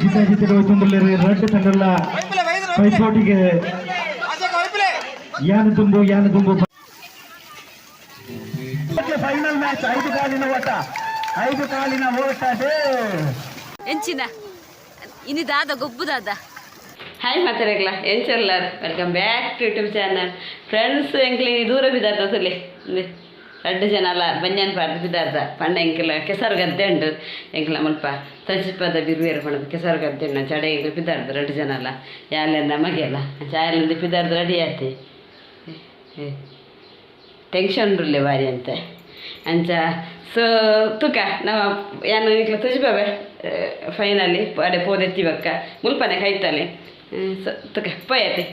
ಜಿದ್ದ ಜಿದ್ದ ತುಂಬಿಲ್ಲಿರು red ತಂಡಲ್ಲ. ಪೈಪೋಟಿಗೆ ಯಾನ ತುಂಬು ಯಾನ ತುಂಬು ಫೈನಲ್ ಮ್ಯಾಚ್ ಐದು ಕಾಲಿನ ಓಟ. ಐದು ಕಾಲಿನ ಓಟ ಎಂಚಿನ? ಇನಿ ದಾದ ಗೊಬ್ಬು ದಾದ ಹಾಯ್ ಮಾತಾಡಕ್ಲ ಎಂಚರ್ಲಾರ್. Welcome back to YouTube channel friends ಎಂಕ್ಲಿ ದೂರ ಬಿದ್ದಾರ್ದ ಎರಡು ಜನ ಅಲ್ಲ ಬಂಜಾನ್ ಪಾರ್ದು ಬಿದ್ದಾರ್ದ ಪಂಡ ಎಂಕಿಲ್ಲ ಕೆಸರು ಗದ್ದೆ ಉಂಡು ಎಂಕ್ಲ ಮುಲ್ಪ ತಜಿಪದ ಬಿರುವೇರು ಪಣದು ಕೆಸರು ಗದ್ದೆ ಉಂಡು ಚಡೆ ಎಂಕಿಲ್ಲ ಬಿದ್ದಾರ್ದು ಎರಡು ಜನ ಅಲ್ಲ ಯಾಲೆ ನಮಗೆ ಅಲ್ಲ ಚಾಯಲಿಂದ ಬಿದ್ದಾರ್ದು ರೆಡಿ ಆತಿ ಟೆನ್ಷನ್ ಉಂಡ್ಲೆ ಬಾರಿ ಅಂತೆ ಅಂಚ ಸೊ ತುಕ ನಾವು ಯಾನು ಇಕ್ಲ ತುಜಿಬಾವೆ ಫೈನಲಿ ಅಡೆ ಪೋದೆತ್ತಿವಕ್ಕ ಮುಲ್ಪನೆ ಕೈತಲೆ ಸೊ ತುಕ ಪೋಯತೆ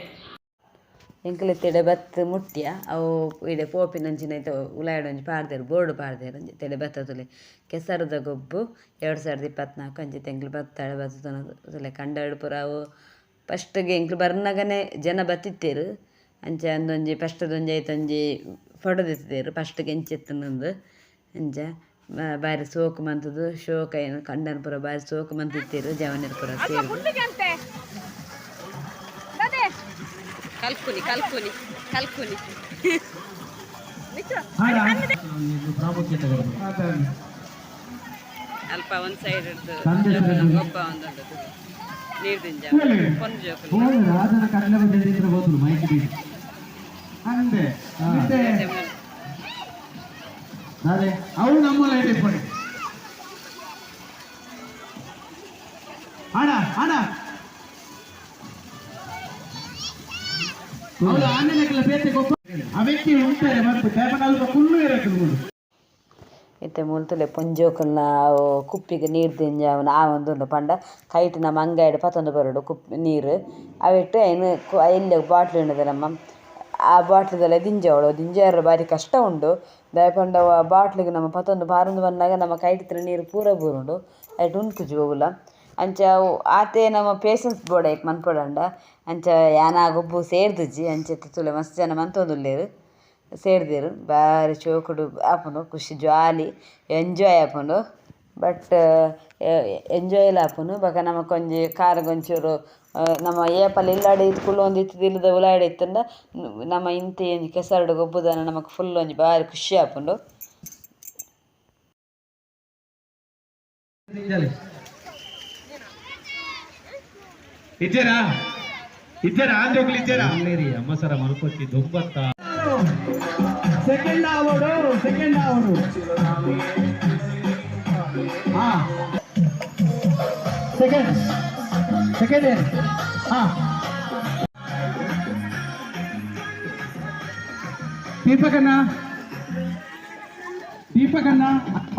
ಎಂಕಲೆತ್ತೆಡೆ ಬತ್ತ ಮುಟ್ಟ್ಯ ಅವು ಇಡೆ ಪೋಪಿನಂಚಿನ ಐತೆ ಉಲಾಯಡೊಂಜಿ ಪಾಡ್ದೇರು ಬೋರ್ಡ್ ಪಾಡ್ದೇರು ಒಂಜಿ ತೆಡೆ ಬತ್ತ ತುಲೆ ಕೆಸರದ ಗೊಬ್ಬು ಎರಡು ಸಾವಿರದ ಇಪ್ಪತ್ನಾಲ್ಕು ಅಂಚಿ ತೆಂಗ್ಳು ಬತ್ತಾಳೆ ಬತ್ತನ ತುಲೆ ಕಂಡಾಡು ಪುರ ಅವು ಫಸ್ಟ್ಗೆ ಎಂಕ್ಲು ಬರ್ನಗನೆ ಜನ ಬತ್ತಿತ್ತೇರು. ಅಂಚ ಅಂದೊಂಜಿ ಫಸ್ಟ್ದೊಂಜಿ ಐತೊಂಜಿ ಫೋಟೋ ತೆತ್ತಿದ್ದೇರು ಫಸ್ಟ್ಗೆ ಎಂಚೆತ್ತನೊಂದು ಅಂಚ ಬಾರಿ ಸೋಕು ಮಂತದು. ಶೋಕ ಏನು ಕಂಡನ್ ಪುರ ಬಾರಿ ಸೋಕು ಮಂತಿತ್ತೇರು ಜವನರ್ ಪುರ ಸೇರಿ ಕಲ್ಕುನಿ ಕಲ್ಕುನಿ ಕಲ್ಕೊನಿ. ಅಲ್ಪ ಒಂದು ಸೈಡ್ ಹಿಡ್ದು ಸಂದೇಶದಲ್ಲಿ- ಗೊಬ್ಬ ಒಂದೊಂದು ನೀರ್ದಿಂಜ ಕೊಂದು ಜೋಕುಲು ಹೋಗಿ ರಾಜನ ಕಡಲ ಬಂದಿದ್ರೆ ಹೋದ್ರು ಮೈಕ್ ಬೀಡಿ. ಅಂದೆ ಮತ್ತೆ ಅದೇ ಅವು ನಮ್ಮ ಲೈಟ್ ಇಟ್ಕೊಂಡು ಇತ್ತೆ ಮುಲ್ತುಲೆ ಪೊಂಜೋಕಲ್ನ ಕುಪ್ಪಿಗೆ ನೀರು ದಿಂಜ ಅವನ ಆ ಒಂದು ಪಂಡ. ಕೈಟ್ ನಮ್ಮ ಅಂಗೈಡ್ ಪತ್ತೊಂದು ಬರೋಡು ಕುಪ್ ನೀರು. ಅವಿಟ್ಟು ಏನು ಎಲ್ಲಿ ಬಾಟ್ಲು ಉಂಡದೆ ನಮ್ಮ ಆ ಬಾಟ್ಲದಲ್ಲೇ ದಿಂಜವಳು ದಿಂಜಾರು ಬಾರಿ ಕಷ್ಟ ಉಂಡು. ದಯಪಂಡ ಬಾಟ್ಲಿಗೆ ನಮ್ಮ ಪತ್ತೊಂದು ಬಾರೊಂದು ಬಂದಾಗ ನಮ್ಮ ಕೈಟಿತ್ರ ನೀರು ಪೂರ ಬೂರುಂಡು. ಐಟ್ ಉಂಟುಜಿ ಹೋಗುಲ ಅಂಚ ಆತೆ ನಮ್ಮ ಪೇಷನ್ಸ್ ಬೋರ್ಡ್ ಮನ್ಪಡಂಡ ಅಂಚ ಯಾನ ಗೊಬ್ಬು ಸೇರ್ದುಜಿ ಅಂಚೆ ತುಲೆ ಮಸ್ತ್ ಜನ ಮಂತೊಂದುಲ್ಲೇರು. ಸೇರಿದೆರು ಬಾರಿ ಚೋಕುಡು ಆಪುಂಡು ಖುಷಿ ಜಾಲಿ ಎಂಜಾಯ್ ಆಪುಂಡು ಬಟ್ ಎಂಜಾಯ್ ಆಪುಂಡು ಬೊಕ ನಮಕ್ ಒಂಜಿ ಕಾರ್ ಒಂಚೂರು ಆ, ನಮ್ಮ ಏಪಲ್ ಇಲ್ಲಾಡಿ ಇತ್ಕುಲು ಒಂದು ಇತ್ತು ಇಲ್ಲದ ಉಲಾಡಿ ಇತ್ತಂಡ ನಮ್ಮ ಇಂತಿ ಒಂಜಿ ಕೆಸರಡು ಗೊಬ್ಬುದನ ನಮಕ್ ಫುಲ್ ಒಂಜಿ ಬಾರಿ ಖುಷಿ ಆಪುಂಡು ಇದ್ದಾರಾ ಇದ್ದಾರಾ ಆಂಜೋಗ್ಲಿ ಇದ್ದಾರಾ ಅಲ್ಲೇರಿ ಅಮ್ಮ ಸರ ಮಲ್ಕೋತಿ ದೊಂಬತ್ತ ಸೆಕೆಂಡ್ ಆವಡು ಸೆಕೆಂಡ್ ಆವಡು ಹಾ ಸೆಕೆಂಡ್ ಸೆಕೆಂಡ್ ಹಾ ದೀಪಕಣ್ಣ ದೀಪಕಣ್ಣ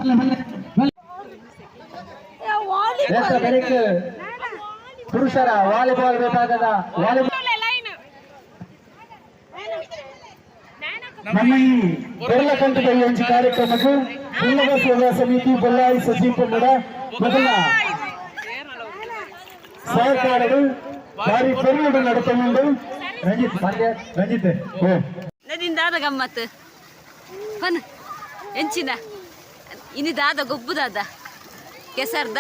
ಅಲ್ಲ ಮಲ್ಲ ಮಲ್ಲ ಎತ್ತ ಬೆಳಗ್ಗೆ ಪುರುಷರ ವಾಲಿಬಾಲ್ ವಿಭಾಗದ ವಾಲಿಬಾಲ್ ನಮ್ಮ ಈ ಬೆಳ್ಳಕಂಠದ ಒಂದು ಕಾರ್ಯಕ್ರಮಕ್ಕೂ ಉನ್ನತ ಸೇವಾ ಸಮಿತಿ ಬಳ್ಳಾರಿ ಸಚಿವ ಕನ್ನಡ ಮೊದಲ ಸಹಕಾರಗಳು ಭಾರಿ ಪರಿಣಾಮ ನಡೆತಕೊಂಡು ರಂಜಿತ್ ರಂಜಿತ್ ಓ. ನದಿನ ದಾದ ಗಮ್ಮತ್ ಹೊನ್ ಎಂಚಿನ ಇನಿ ಗೊಬ್ಬುದಾದ? ಗೊಬ್ಬು ದಾದ ಕೆಸರ್ದ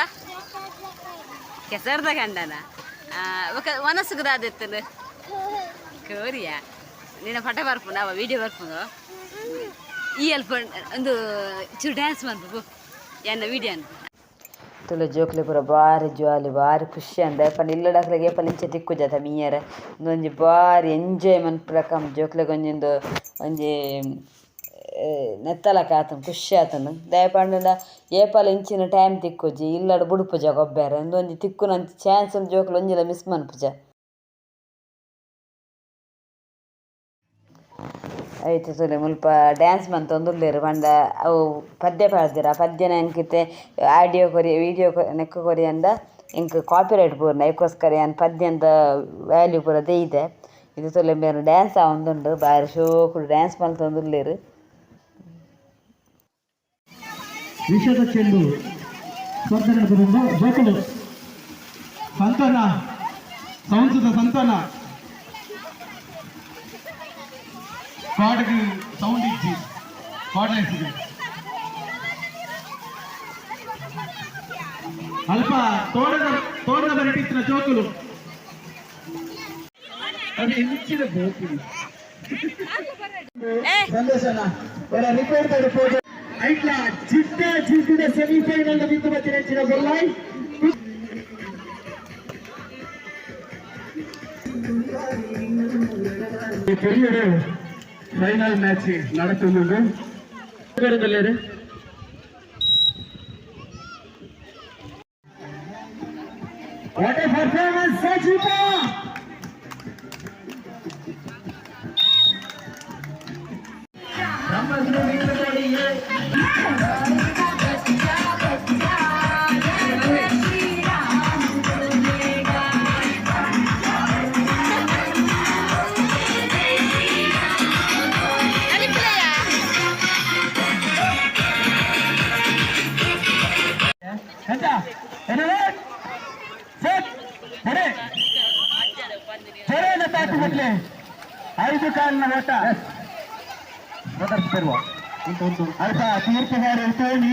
ಕೆಸರ್ದ ಕಂಡನ ಒನಸುಗದಾದ ಎತ್ತನು ಕೋರಿಯ? ನಿನ್ನ ಪಟ ಬರ್ಪುನ ಅವ ವಿಡಿಯೋ ಬರ್ಪುಂಡು ಈ ಅಲ್ಪ ಒಂದು ಚೂರು ಡ್ಯಾನ್ಸ್ ಮಾಡ್ಬೇಕು. ಎನ್ನ ವಿಡಿಯೋ ಅಂತ ತುಳು ಜೋಕ್ಲೆ ಪೂರ ಬಾರಿ ಜ್ವಾಲಿ ಬಾರಿ ಖುಷಿ ಅಂದ. ಪಲ್ಲಿ ಇಲ್ಲಡಕ್ಲೆಗೆ ಏಪಲ್ ಇಂಚೆ ತಿಕ್ಕು ಜಾತ ಮೀಯರ. ಒಂದೊಂಜಿ ಬಾರಿ ಎಂಜಾಯ್ ಮನ್ಪುರಕಮ್ ಜೋಕ್ಲೆಗ್ ಒಂಜೊಂದು ಒಂಜಿ ನೆತ್ತಲಕ ಆತನು ಖುಷಿ ಆತನು ದಯಪಾಂಡ ಏಪಲ್ ಇಂಚಿನ ಟೈಮ್ ತಿಕ್ಕುಜಿ ಇಲ್ಲಡ ಬುಡುಪುಜ ಗೊಬ್ಬರ. ಒಂದೊಂಜಿ ತಿಕ್ಕುನಂಚ ಚಾನ್ಸ್ ಒಂದು ಜೋಕ್ಲು ಒಂಜಿಲ ಮಿಸ್ ಮನ್ಪುಜ. ಐತೆ ತುಲೆ ಮುಲ್ಪ ಡ್ಯಾನ್ಸ್ ಮಂತ್ ಒಂದುಲ್ಲೇರು ಪಂಡ ಅವು ಪದ್ಯ ಪಾಡ್ದಿರ ಪದ್ಯನ ಎಂಕಿತ್ತೆ ಆಡಿಯೋ ಕೊರಿ ವಿಡಿಯೋ ನೆಕ್ಕ ಕೊರಿ ಅಂದ ಎಂಕ್ ಕಾಪಿರೈಟ್ ಪೂರ್ನ ಅದಕ್ಕೋಸ್ಕರ ಏನು ಪದ್ಯಂದ ವ್ಯಾಲ್ಯೂ ಪೂರ ಇದೆ. ಇದು ತೊಲೆ ಬೇರೆ ಡ್ಯಾನ್ಸ್ ಆವೊಂದುಂಡು ಬಾರಿ ಶೋಕುಡು ಡ್ಯಾನ್ಸ್ ಮಲ್ತೊಂದುಲ್ಲೇರು ವಿಷದ ಚೆಂಡು ಸ್ಪರ್ಧೆ ನಡೆದುಕೊಂಡು ಜೋಕಲು. ಸಂತಾನ ಸಂಸದ ಸಂತಾನ. పాటకి సౌండ్ ఇచ్చి పాటలేసి అల్ప తోడ తోడ కనిపించిన చోతులు సెమీఫైనల్ బిందు నచ్చిన గొల్లాయి పెరిగాడు ಫೈನಲ್ ಮ್ಯಾಚ್ ನಡೆಸುವುದು What a performance, Sajipa! Numbers moving to the ಐದು ಕಾಲಿನ ಓಟ ಪ್ರದರ್ಶಿಸಿರುವ ಅಲ್ಪ ತೀರ್ಪುಗಾರ ತೋಣಿ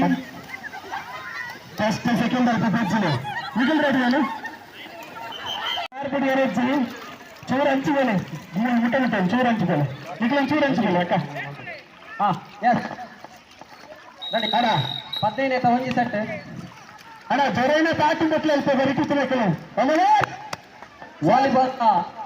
ಫಸ್ಟ್ ಸೆಕೆಂಡ್ ಅಲ್ಪ ಬೆಜ್ಜಿಲು ಮಿಡಲ್ ರೆಡಿಯಲ್ಲಿ ಆರ್ಪಡಿ ಎರೆಜ್ಜಿ ಚೂರು ಹಂಚಿಕೊಳ್ಳಿ ಮುಟ್ಟ ಮುಟ್ಟ ಚೂರು ಹಂಚಿಕೊಳ್ಳಿ ನಿಖಿಲ್ ಚೂರು ಹಂಚಿಕೊಳ್ಳಿ ಅಕ್ಕ ಹಾ ಎಸ್ ರೆಡಿ ಅಣ್ಣ ಪದ್ನೈದು ಐತ ಒಂಜಿ ಸೆಟ್ ಅಣ್ಣ ಜೊರೇನ ತಾಟಿ ಮಟ್ಲೆ ಅಲ್ಪ ಬರಿಕಿತ್ತಬೇಕಲ್ಲ ಆಮೇಲೆ ವಾಲಿಬಾಲ್ ಪ್ರಥಮ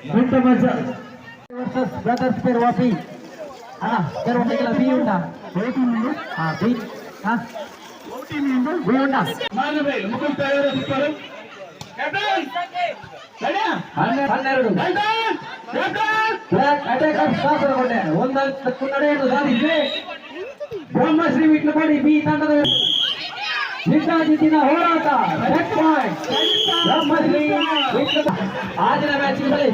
ಹದಿನೈದೊಂದಲ್ಲ photographer eighteen principal I ten ಮುಂತಮಜ versus brothers peer ವಾಪಿ ಅಣ್ಣ ಪೇರ್ ವಾಪಿಗೆಲ್ಲ ಬಿ ಉಂಟಾ ಹಾ ಬಿ ಹಾ ಬಿ ಉಂಟಾ ಮಾನವೇಲ್ ಮುಕುಲ್ ತಯಾರ ಸಿಕ್ಕರು ಹನ್ನೆರಡು ಬ್ಲಾಕ್ ಅಟ್ಯಾಕರ್ ಕಾಸರಗೊಂಡೆ ಒಂದಷ್ಟು ಮುನ್ನಡೆಯನ್ನು ಸಾಧಿಸಿ ಬ್ರಹ್ಮಶ್ರೀ ವಿಟ್ಲಪಾಡಿ ಬಿ ತಂಡದ जितना जितना हो रहा था सेट पॉइंट ब्रह्मश्री आज ना मैच चले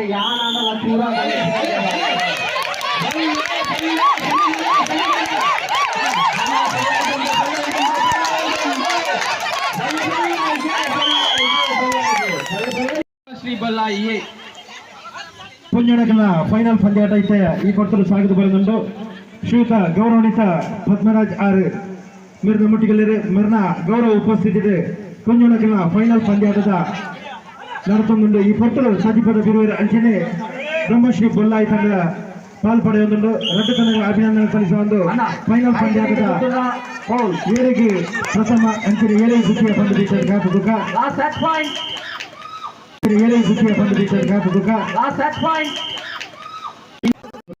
यहाँ श्री बल्ला ये ಪುಣ್ಯಣಗಳ ಫೈನಲ್ ಪಂದ್ಯಾಟ ಐತೆ. ಈ ಕೊಟ್ಟರು ಸಾಗಿದು ಬರೆದುಂಡು ಶ್ರೀಯುತ ಗೌರವಣಿತ ಪದ್ಮರಾಜ್ ಆರ್. ಮಿರ್ನ ಮುಟ್ಟಿಗಲಿರಿ ಮಿರ್ನ ಗೌರವ ಉಪಸ್ಥಿತಿದೆ. ಕುಂಜಣಗಳ ಫೈನಲ್ ಪಂದ್ಯಾಟದ ನಡೆತುಂಡು ಈ ಪಟ್ಟರು ಸಜಿಪದ ಬಿರುವಿರ ಅಂಚನೆ ಬ್ರಹ್ಮಶ್ರೀ ಬೊಲ್ಲಾಯಿ ತಂಡ ಪಾಲ್ ಪಡೆಯೊಂದುಂಡು ರಡ್ಡ ತಂಡಗಳ ಅಭಿನಂದನೆ ಸಲ್ಲಿಸುವ ಒಂದು ಫೈನಲ್ ಪಂದ್ಯಾಟದ ಏರಿಗೆ ಪ್ರಥಮ ಅಂಚಿನ ಏಳಿಗೆ ಪಂದ್ಯ ಬಂದು ದುಃಖ ಲಾಸ್ಟ್ ಸೆಟ್ ಪಾಯಿಂಟ್ ಏಳಿಗೆ ದ್ವಿತೀಯ ಪಂದ್ಯ ಘಾತದುಕ ಲಾಸ್ಟ್ ಸೆಟ್ ಪಾಯಿಂಟ್